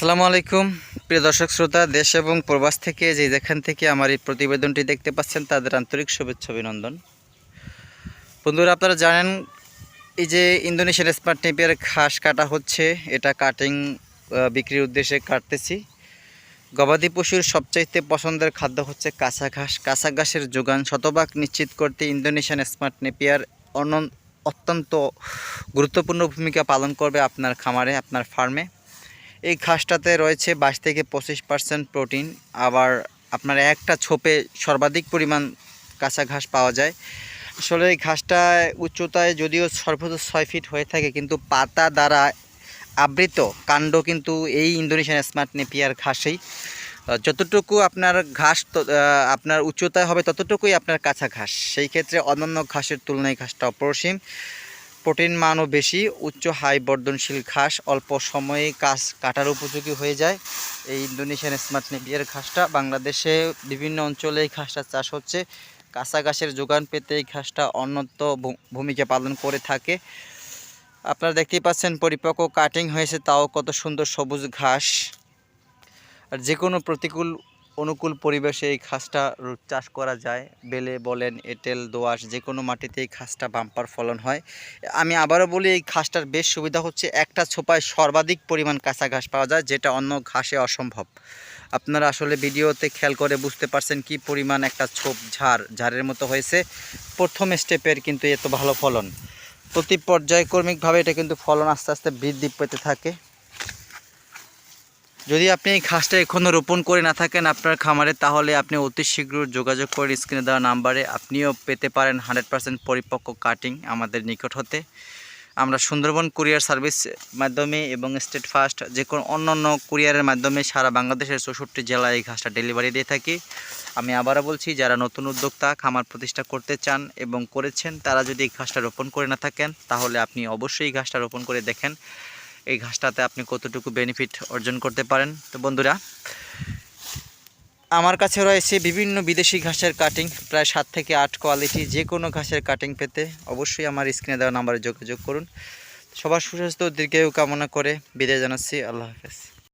আসসালামু আলাইকুম। প্রিয় দর্শক শ্রোতা, দেশ এবং প্রবাস থেকে যে যেখান থেকে আমার এই প্রতিবেদনটি দেখতে পাচ্ছেন, তাদের আন্তরিক শুভেচ্ছা অভিনন্দন। বন্ধুরা, আপনারা জানেন এই যে ইন্দোনেশিয়ান স্মার্ট নেপিয়ার ঘাস কাটা হচ্ছে, এটা কাটিং বিক্রির উদ্দেশ্যে কাটতেছি। গবাদি পশুর সবচাইতে পছন্দের খাদ্য হচ্ছে কাঁচা ঘাস। কাঁচা ঘাসের যোগান শতভাগ নিশ্চিত করতে ইন্দোনেশিয়ান স্মার্ট নেপিয়ার অনন অত্যন্ত গুরুত্বপূর্ণ ভূমিকা পালন করবে আপনার খামারে, আপনার ফার্মে। এই ঘাসটাতে রয়েছে বাইশ থেকে পঁচিশ পার্সেন্ট প্রোটিন। আবার আপনার একটা ছোপে সর্বাধিক পরিমাণ কাঁচা ঘাস পাওয়া যায়। আসলে এই ঘাসটা উচ্চতায় যদিও সর্বোচ্চ ছয় ফিট হয়ে থাকে, কিন্তু পাতা দ্বারা আবৃত কাণ্ড কিন্তু এই ইন্দোনেশিয়ান স্মার্ট নেপিয়ার ঘাসেই। যতটুকু আপনার ঘাস আপনার উচ্চতায় হবে ততটুকুই আপনার কাঁচা ঘাস। সেই ক্ষেত্রে অন্যান্য ঘাসের তুলনায় ঘাসটা অপরিসীম। প্রোটিন মানও বেশি, উচ্চ হাই বর্ধনশীল ঘাস অল্প সময়ে কাজ কাটার উপযোগী হয়ে যায়। এই ইন্দোনেশিয়ান স্মার্ট নেপিয়ার ঘাসটা বাংলাদেশে বিভিন্ন অঞ্চলে এই ঘাসটা চাষ হচ্ছে। কাঁচা ঘাসের যোগান পেতে এই ঘাসটা অন্যত ভূমিকা পালন করে থাকে। আপনারা দেখতেই পাচ্ছেন পরিপক্ক কাটিং হয়েছে, তাও কত সুন্দর সবুজ ঘাস। আর যে কোনো প্রতিকূল অনুকূল পরিবেশে এই ঘাসটা চাষ করা যায়। বেলে বলেন, এঁটেল, দোআঁশ যে কোনো মাটিতে এই ঘাসটা বাম্পার ফলন হয়। আমি আবারও বলি, এই ঘাসটার বেশ সুবিধা হচ্ছে একটা ছোপায় সর্বাধিক পরিমাণ কাঁচা ঘাস পাওয়া যায়, যেটা অন্য ঘাসে অসম্ভব। আপনারা আসলে ভিডিওতে খেয়াল করে বুঝতে পারছেন কি পরিমাণ একটা ছোপ ঝাড়, ঝাড়ের মতো হয়েছে। প্রথম স্টেপের কিন্তু এত ভালো ফলন। প্রতি পর্যায়ক্রমিকভাবে এটা কিন্তু ফলন আস্তে আস্তে বৃদ্ধি পেতে থাকে। যদি আপনি এই ঘাসটা এখনও রোপণ করে না থাকেন আপনার খামারে, তাহলে আপনি অতি শীঘ্র যোগাযোগ করে স্ক্রিনে দেওয়া নাম্বারে আপনিও পেতে পারেন হান্ড্রেড পার্সেন্ট পরিপক্ক কাটিং আমাদের নিকট হতে। আমরা সুন্দরবন কুরিয়ার সার্ভিস মাধ্যমে এবং স্টেট ফাস্ট যে কোনো অন্য অন্য কুরিয়ারের মাধ্যমে সারা বাংলাদেশের চৌষট্টি জেলায় এই ঘাসটা ডেলিভারি দিয়ে থাকি। আমি আবারও বলছি, যারা নতুন উদ্যোক্তা, খামার প্রতিষ্ঠা করতে চান এবং করেছেন, তারা যদি এই ঘাসটা রোপণ করে না থাকেন, তাহলে আপনি অবশ্যই এই ঘাসটা রোপণ করে দেখেন। এই ঘাসটাতে আপনি কতটুকু বেনিফিট অর্জন করতে পারেন? তো বন্ধুরা, আমার কাছে রয়েছে বিভিন্ন বিদেশি ঘাসের কাটিং প্রায় সাত থেকে আট কোয়ালিটি যে কোনো ঘাসের কাটিং পেতে। অবশ্যই আমার স্ক্রিনে দেওয়া নাম্বারে যোগাযোগ করুন। সবার সুস্বাস্থ্য, দীর্ঘায়ু কামনা করে বিদায় জানাচ্ছি। আল্লাহ হাফেজ।